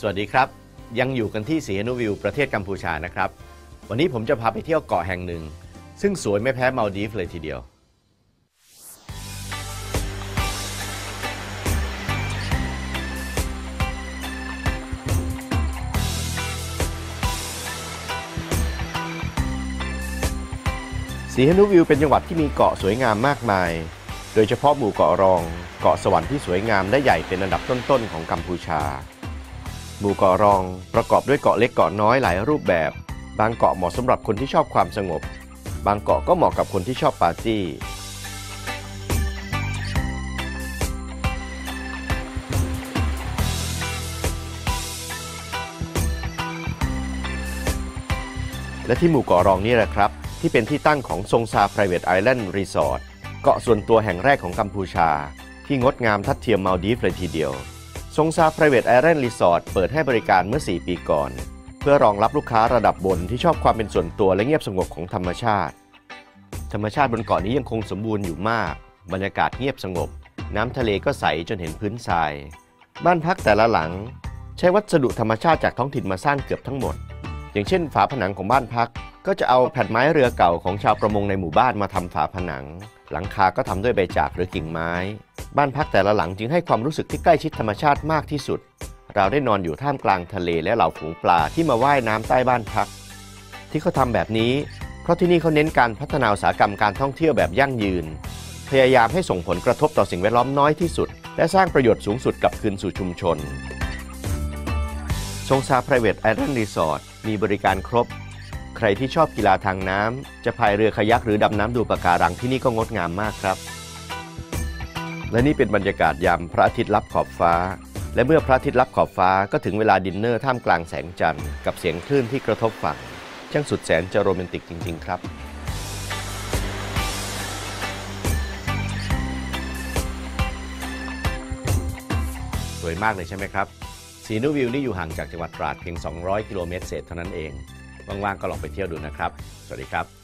สวัสดีครับ ยังอยู่กันที่สีนุวิวประเทศกัมพูชานะครับ วันนี้ผมจะพาไปเที่ยวเกาะแห่งหนึ่ง ซึ่งสวยไม่แพ้มาลดีฟเลยทีเดียว สีฮนุวิวเป็นจังหวัดที่มีเกาะสวยงามมากมาย โดยเฉพาะหมู่เกาะรอง เกาะสวรรค์ที่สวยงามและใหญ่เป็นอันดับต้นๆของกัมพูชา หมู่เกาะรองประกอบด้วยเกาะเล็กเกาะน้อยหลายรูปแบบ บางเกาะเหมาะสำหรับคนที่ชอบความสงบ บางเกาะก็เหมาะกับคนที่ชอบปาร์ตี้และที่หมู่เกาะรองนี่แหละครับ ที่เป็นที่ตั้งของซงซา Private Island Resort เกาะส่วนตัวแห่งแรกของกัมพูชา ที่งดงามทัดเทียมมาลดีฟเลยทีเดียว ซงซา Private Island Resort เปิดให้บริการเมื่อ 4 ปีก่อน เพื่อรองรับลูกค้าระดับบนที่ชอบความเป็นส่วนตัวและเงียบสงบของธรรมชาติ ธรรมชาติบนเกาะนี้ยังคงสมบูรณ์อยู่มาก บรรยากาศเงียบสงบ น้ำทะเลก็ใสจนเห็นพื้นทราย บ้านพักแต่ละหลัง ใช้วัสดุธรรมชาติจากท้องถิ่นมาสร้างเกือบทั้งหมด อย่างเช่น ฝาผนังของบ้านพัก ก็จะเอาแผ่นไม้เรือเก่าของชาวประมงในหมู่บ้านมาทำฝาผนัง หลังคาก็ทำด้วยใบจากหรือกิ่งไม้ บ้านพักแต่ละหลังจึงให้ความรู้สึกที่ใกล้ชิดธรรมชาติมากที่สุด เราได้นอนอยู่ท่ามกลางทะเลและเหล่าฝูงปลาที่มาว่ายน้ำใต้บ้านพัก ที่เขาทำแบบนี้ เพราะที่นี่เขาเน้นการพัฒนาอุตสาหกรรมการท่องเที่ยวแบบยั่งยืน พยายามให้ส่งผลกระทบต่อสิ่งแวดล้อมน้อยที่สุด และสร้างประโยชน์สูงสุดกลับคืนสู่ชุมชนชงซา Private Island Resort มีบริการครบ ใครที่ชอบกีฬาทางน้ำจะพายเรือคายักหรือดำน้ำดูปะการังที่นี่ก็งดงามมากครับ และนี่เป็นบรรยากาศยามพระอาทิตย์ลับขอบฟ้า และเมื่อพระอาทิตย์ลับขอบฟ้าก็ถึงเวลาดินเนอร์ท่ามกลางแสงจันทร์กับเสียงคลื่นที่กระทบฝั่งช่างสุดแสนจะโรแมนติกจริง ๆ ครับสวยมากเลยใช่ไหมครับสีนูวิวนี่อยู่ห่างจากจังหวัดตราดเพียง 200 กิโลเมตรเศษเท่านั้นเองว่างๆก็ลองไปเที่ยวดูนะครับ สวัสดีครับ